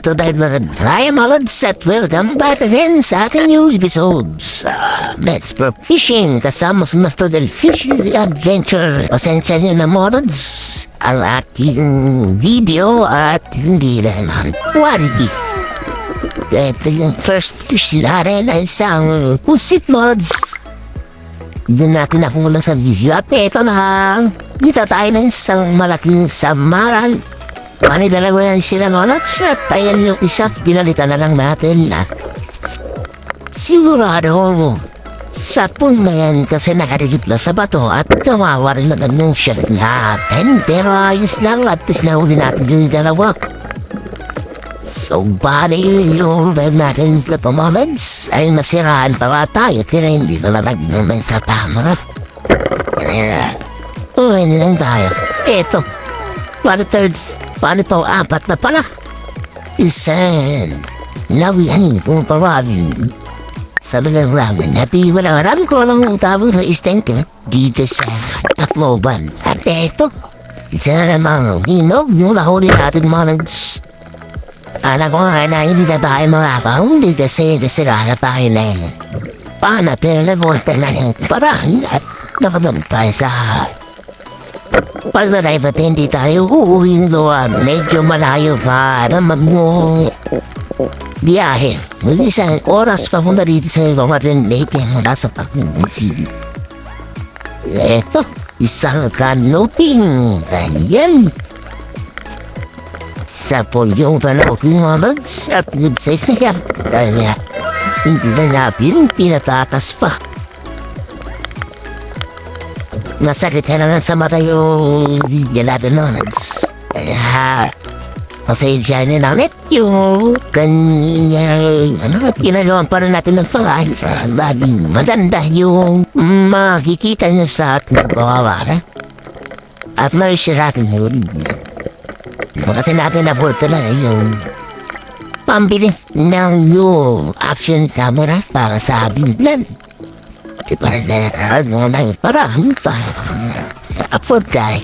Dito dahil mga Diamonds at welcome back again sa ating new episodes. Uh, let's go fishing kasama si Master del Fishing Adventure. Pasensya niyo na mods ang ating video at hindi naman quality. Ito yung first fish natin ay isang pusit mods. Hindi natin nakulang sa video at ito na dito tayo ng isang malaking samaran Pani dalawa yan sila nonots at ayan yung isa, pinalitan na lang natin na sigurado mo sa pun na yan kasi nakarigit na sa bato at kawawa rin naman yung shirt natin pero ayos lang at least nahuli natin yung dalawa. So bali yung web natin na pamameds ay nasiraan pa ba tayo kaya hindi na naman sa camera. Kaya, uwi tayo. Eto, one third Paano po apat na pala? Isan. Nawihan kong parami. Sabi ng ramen, happy wala alam ko lang tawag sa istente dito sa Akmoban. At eto, isa na namang hinog yung nahuli natin mga nags... Alam ko nga na hindi na tayo makakahuli kasi nasirala tayo na yun. Paano pero na-volta na yung paraan at nakabang tayo sa pag na-drive hindi tayo uuwing luwan, medyo malayo pa naman yung biyahe. Muli isang oras pa muna dito sa mga late mula sa Panginoon City. Eto, isang kanoting. Ganyan. Sa polyong panookin mga sa sa isaya. Kaya hindi na natin pinatatas pa. Masakit ka naman sa mata yung gelatinons. Kaya, pasensya niyo na ulit yung kanyang, ano, pinagawan pa rin natin ng pangay sa labing maganda yung makikita niyo sa ating kawawara. At narisiratin yun. Kasi natin na po na yung pambili ng new action camera para sa ating plan. Di pa. Afford tayo.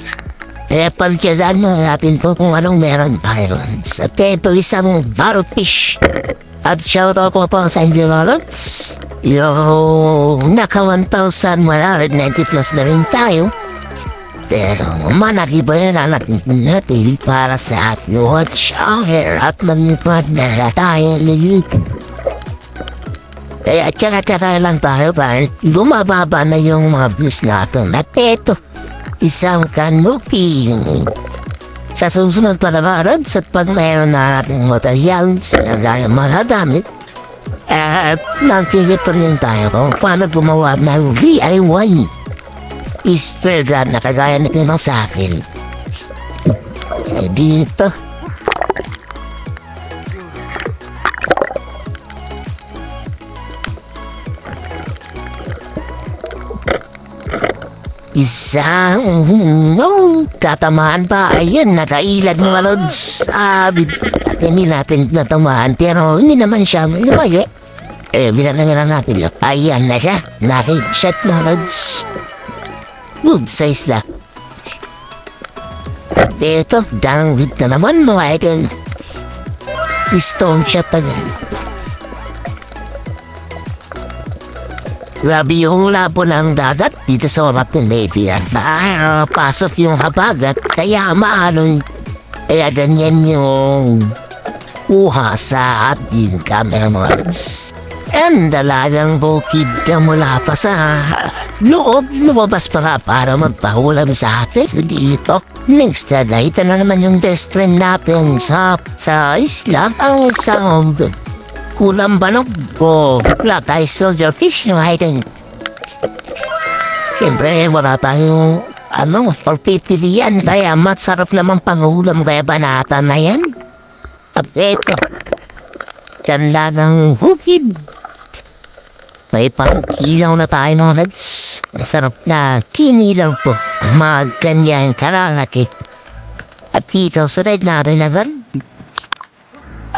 Kaya pagkailan mo natin po kung anong meron tayo. Sa peto isang barfish. At shoutout po po sa inyo lolots. Yung naka 1,190 plus na rin tayo. Pero managiba yan ang natin para sa ating watch hour at manipad na tayo nilito. Kaya tsaka-tsaka lang tayo para lumababa na yung mga views natin. At eto, isang kanuki. Sa susunod pa naman, sa pag mayroon na ating materials na gaya mga damit, at nagkikita rin tayo kung paano gumawa ng DIY spreader na kagaya na pinang sa akin. So dito, Isang no, tatamaan pa. Ayun, nakailad mga lods. Sabi, at hindi natin natamaan. Pero hindi naman siya lumaya. Eh, binanangan natin yun. Ayan na siya. Nakishot mga lods. Good size na. At ito, downward na naman mga idol. Stone siya pa yan. Grabe yung labo ng dagat dito sa orat ng Navy pasok yung habagat kaya maalon kaya ganyan yung kuha sa ating camera mods. And dalagang bukid ka mula pa sa loob, lumabas pa nga para magpahulam sa atin so dito. Next na na naman yung best friend natin sa, sa isla ang sound kulang banog o wala tayo soldier fish yung item. Siyempre, wala tayong ano, pagpipilian. Kaya masarap naman pangulam kaya banata na yan. At eto, dyan lang ang hukid. May pangkilaw na tayo no, Nads. Masarap na kinilaw po. Mga ganyan kalalaki. At dito sa red natin naman,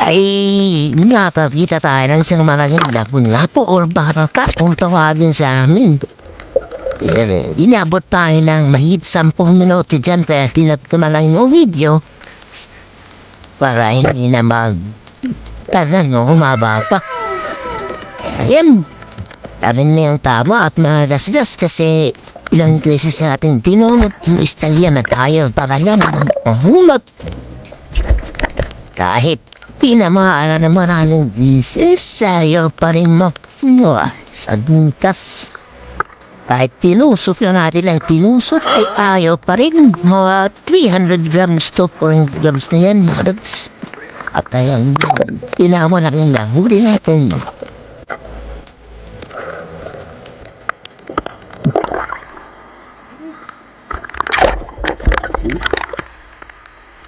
ay napapita tayo ng isang malaking lapu-lapu or baraka kung tawagin sa amin. Eh, inabot tayo ng mahit 10 minuto dyan kaya tinap ko yung video. para hindi na mag tanan no, humaba pa. Ayan, Tarin na yung tama at malasdas kasi ilang beses natin tinunod yung istalya na tayo para yan mahulot. Kahit tinamaan na maraming beses, ayaw pa rin makuha sa buntas. Kahit tinusok na natin lang tinusok, ay ayaw pa rin. Mga 300 grams to 400 grams na yan, mga. At ayun, tinamo na rin lang. Huli natin.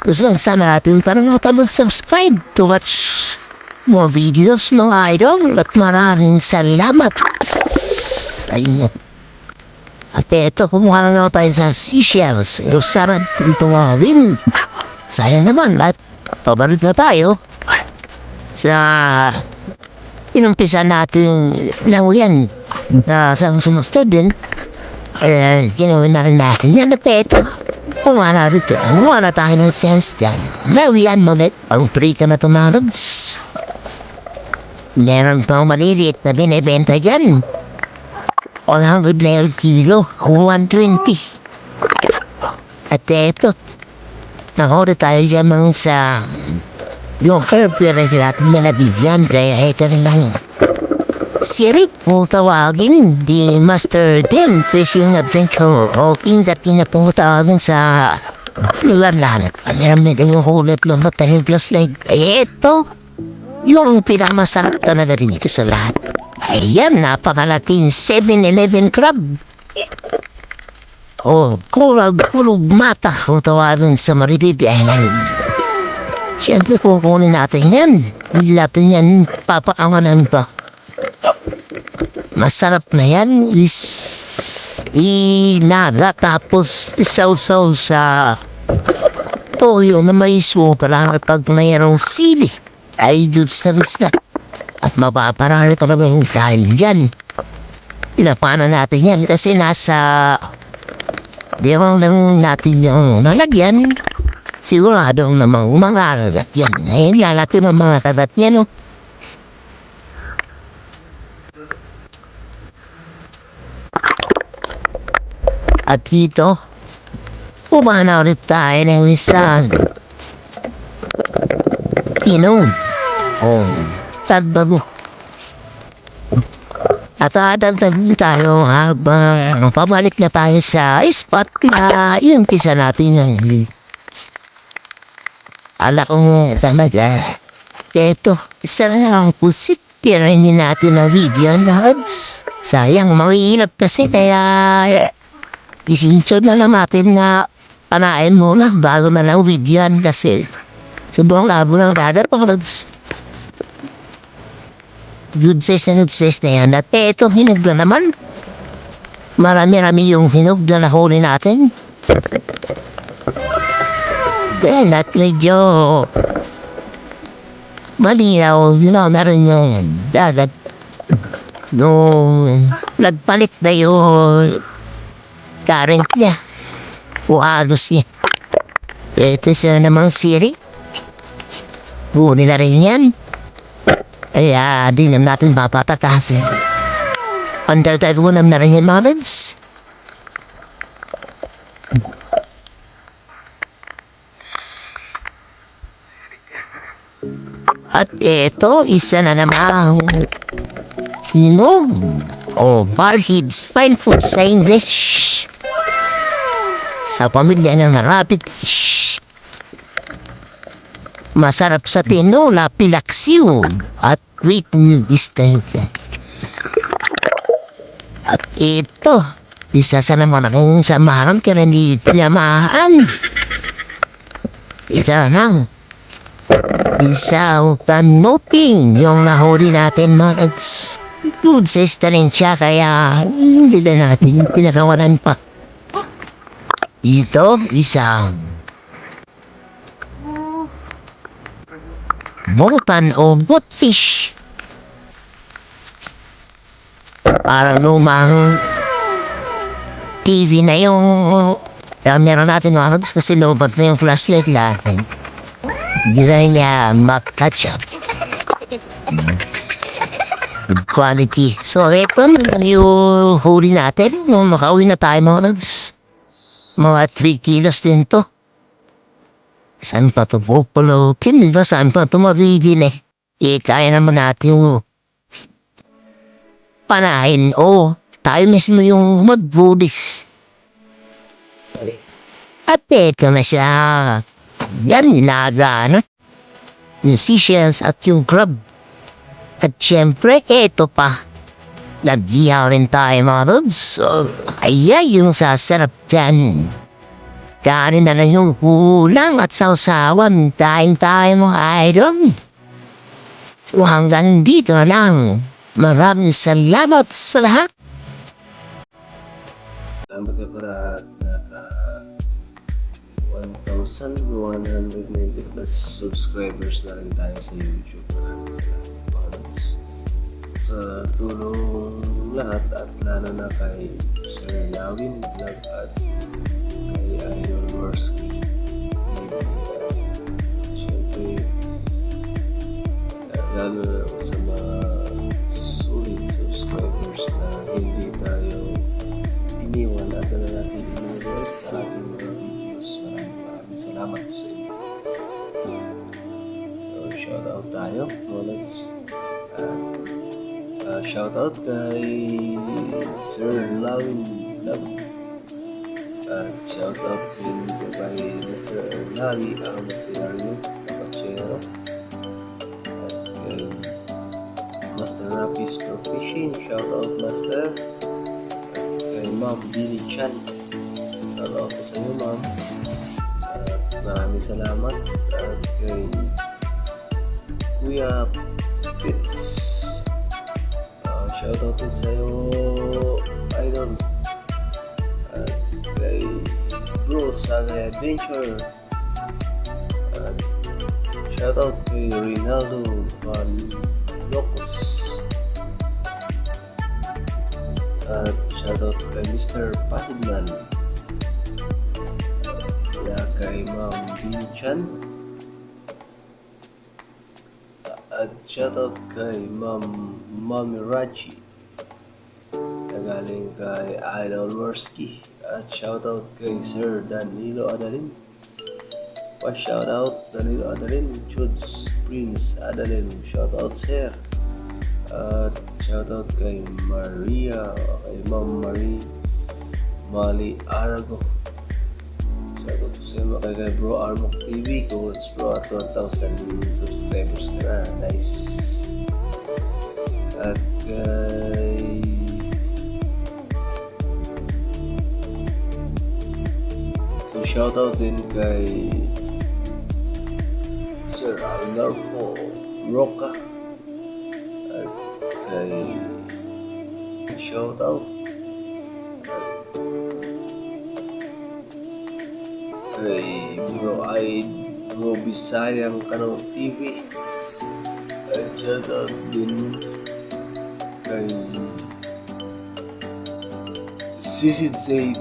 Gusto lang sana natin parang mag-subscribe to watch more videos mga idol at maraming salamat sa inyo. At eto, kumuha na naman tayo sa seashells. Yung sarap ito nga rin. Sayang naman at pabalik na tayo sa inumpisa natin lang yan na sa sunod din. Eh, ginawa na rin natin yan na peto. Na rito. Na tayo ng sense dyan. Lawian mo ulit. Ang free ka na tumarabs. Meron pang maliliit na binibenta dyan. 100 na yung kilo. 120. At eto. Nakora tayo dyan mga sa... Yung herb na natin na nabigyan. Kaya ito rin lang. Si Rick tawagin di Master Tim Fishing Adventure o pindating na po tawagin sa lugar lahat. Alam na yung hulot ng mataling plus like ito. Yung pinakamasarap talaga rin ito sa lahat. Ayan, napakalaking 7-Eleven crab. Oh, kurag, kulog mata kung tawagin sa Maribib Island. Siyempre kukunin natin yan. Natin yan papaanganan pa. Masarap na yan is inaga tapos isaw-saw sa toyo na may para pag mayroong sili ay goods na goods na. At mapaparami ka naman dahil dyan. Pinapanan natin yan kasi nasa di lang natin yung nalagyan. Siguradong namang kagat yan. Ngayon lalaki ng mga kagat yan. Oh. At dito, umana ulit tayo ng isang inom. Oh, tagbago. At dadagdag tayo habang pabalik na tayo sa spot na iumpisa natin ng Ala ko nga talaga. Ito, isa na ang pusit. Tirahin natin ang video, lads. Sayang, mahihilap kasi kaya isinso na lang natin na panain muna bago na lang videoan kasi sobrang labo ng radar pa. Good size na good size na yan. At eto, hinog na naman. Marami-rami yung hinog na nahuli natin. Then, at medyo malinaw, you know, meron yung dagat. Nung nagpalit na yung current niya. O halos niya. Ito siya namang siri. Huli na rin yan. Kaya di na natin mapatatasin. Under tagunam na rin yung mga lods. At ito, isa na namang hinog o barheads fine food sa English. Sa pamilya ng rabbit fish. Masarap sa tinola, pilaksiw at written distinction. At ito, isa sa naman akong samahan kaya hindi tinamaan. Ito na. Isa kanoping yung nahuli natin mga. Good sister rin siya kaya hindi na natin tinarawanan pa. Ito, isang Motan o butfish. Parang lumang TV na yung uh, meron natin mga kags kasi lobat na yung flashlight natin. Hindi na niya mag-catch up. Good quality. So, ito yung huli natin. Nung makauwi na tayo mga lods. Mga 3 kilos din to. Saan pa to pupulokin? Di ba saan pa to mabibili? Eh, kaya naman natin yung panahin. Oo, tayo mismo yung magbuli. At ito na siya. Yan, nilaga, ano? Yung seashells at yung crab. At syempre, eto pa. Nagyaw rin tayo mga lods. So, ayan yung sasarap dyan. Kanin na lang yung kulang at sausawan. Tayo tayo mga idol. So hanggang dito na lang. Maraming salamat sa lahat. Salamat ka para naka 1,190 plus subscribers na rin tayo sa YouTube. Maraming salamat. Sa tulong lahat at lalo na kay Sir Lawin Vlog at kay Idol Worski. Siyempre, lalo na sa shout out din kay Mr. Lali Armasiario Capachero. At kay Master Rapis Pro Fishing. Shout out Master kay Ma'am Billy Chan. Shout out po sa iyo, Ma'am. At maraming salamat. At kay Kuya Pits. Uh, shout out din sa iyo, Idol. Bro Saga Adventure. At shout out kay Rinaldo Van Locos. At shoutout kay Mr. Patidman. Kaya kay Ma'am Bin Chan. At shoutout kay Ma'am Mami Rachi. Nagaling kay Idol Worski. At shoutout kay Sir Danilo Adalin. Pa shoutout Danilo Adalin. Chuds Prince Adalin. Shoutout Sir. At shoutout kay Maria, kay Ma'am Marie Mali Arago. Shoutout po sa iyo kay, kay Bro Armok TV, Coach Bro at 1,000 subscribers na. Nice. At kay shoutout din kay Sir Algarfo Roca. At kay shoutout. Kay Bro I Bro Bisayang Kanaw TV at shoutout din kay Sisid Say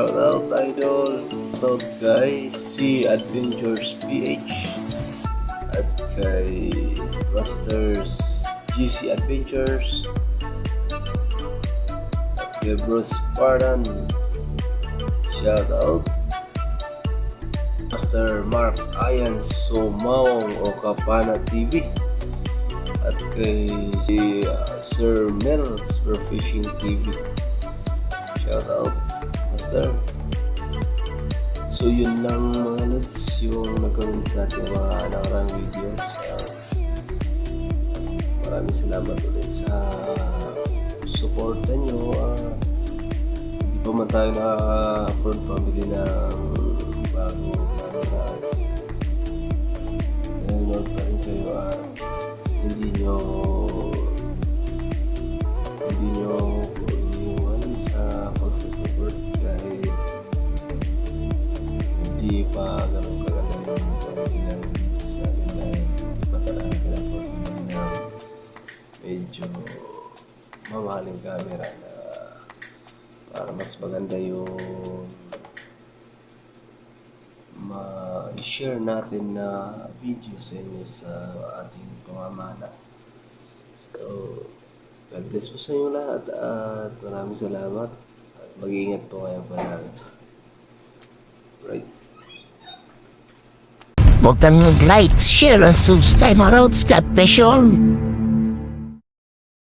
TV Shoutout Idol. Shoutout kay C Adventures PH at kay Rusters GC Adventures. At kay Bruce Spartan Shoutout. Master Mark Ayan Sumawang o Kapana TV at kay si uh, Sir Mel Fishing TV Shoutout Master So yun lang mga lods yung nagkaroon sa ating mga nakarang videos. Uh, maraming salamat ulit sa suporta nyo. Uh, hindi pa man tayo na-afford pamili ng bago na nanonood pa rin kayo at hindi nyo hindi nyo pa ganun kaganda yung quarantine sa atin na hindi pa talaga kinaportinan na medyo mamahaling camera na para mas maganda yung ma-share natin na video sa inyo sa ating pamamana. So, God bless po sa inyo lahat at maraming salamat at mag-iingat po kayo palagi. Huwag kang mag-like, share, and subscribe mga Rods. God bless.